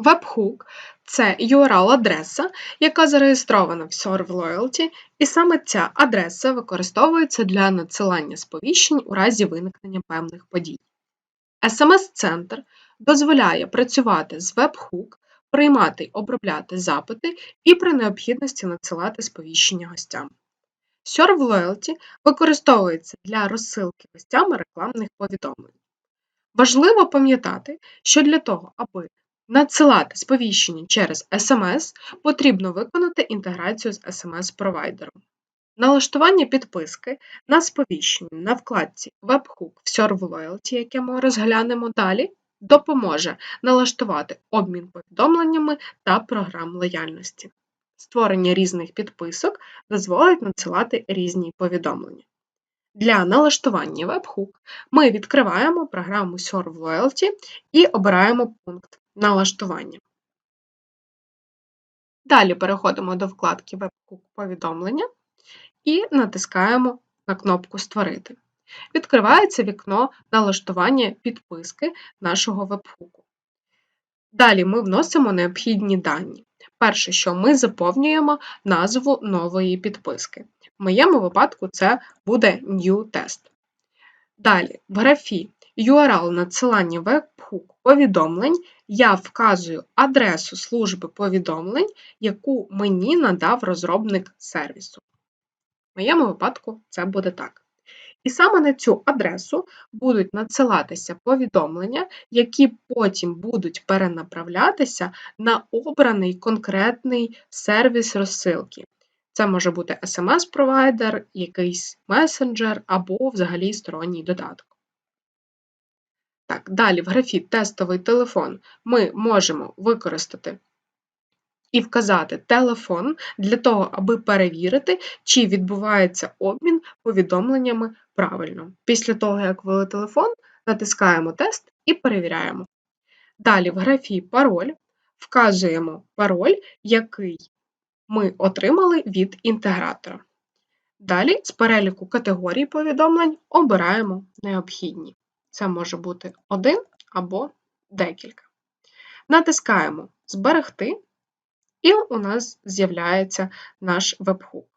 Webhook – це URL-адреса, яка зареєстрована в ServLoyalty, і саме ця адреса використовується для надсилання сповіщень у разі виникнення певних подій. SMS-центр дозволяє працювати з Webhook, приймати й обробляти запити і при необхідності надсилати сповіщення гостям. ServLoyalty використовується для розсилки гостями рекламних повідомлень. Важливо пам'ятати, що для того, аби надсилати сповіщення через SMS, потрібно виконати інтеграцію з SMS-провайдером. Налаштування підписки на сповіщення на вкладці Webhook в ServLoyalty, яке ми розглянемо далі, допоможе налаштувати обмін повідомленнями та програм лояльності. Створення різних підписок дозволить надсилати різні повідомлення. Для налаштування Webhook ми відкриваємо програму ServLoyalty і обираємо пункт налаштування. Далі переходимо до вкладки Webhook повідомлення і натискаємо на кнопку Створити. Відкривається вікно налаштування підписки нашого вебхуку. Далі ми вносимо необхідні дані. Перше, що ми заповнюємо назву нової підписки. В моєму випадку це буде New Test. Далі, в графі URL надсилання webhook повідомлень я вказую адресу служби повідомлень, яку мені надав розробник сервісу. В моєму випадку це буде так. І саме на цю адресу будуть надсилатися повідомлення, які потім будуть перенаправлятися на обраний конкретний сервіс розсилки. Це може бути SMS-провайдер, якийсь месенджер або взагалі сторонній додаток. Так, далі в графі Тестовий телефон ми можемо використати і вказати телефон для того, аби перевірити, чи відбувається обмін повідомленнями правильно. Після того, як ввели телефон, натискаємо тест і перевіряємо. Далі в графі Пароль вказуємо пароль, який ми отримали від інтегратора. Далі з переліку категорій повідомлень обираємо необхідні. Це може бути один або декілька. Натискаємо Зберегти, і у нас з'являється наш вебхук.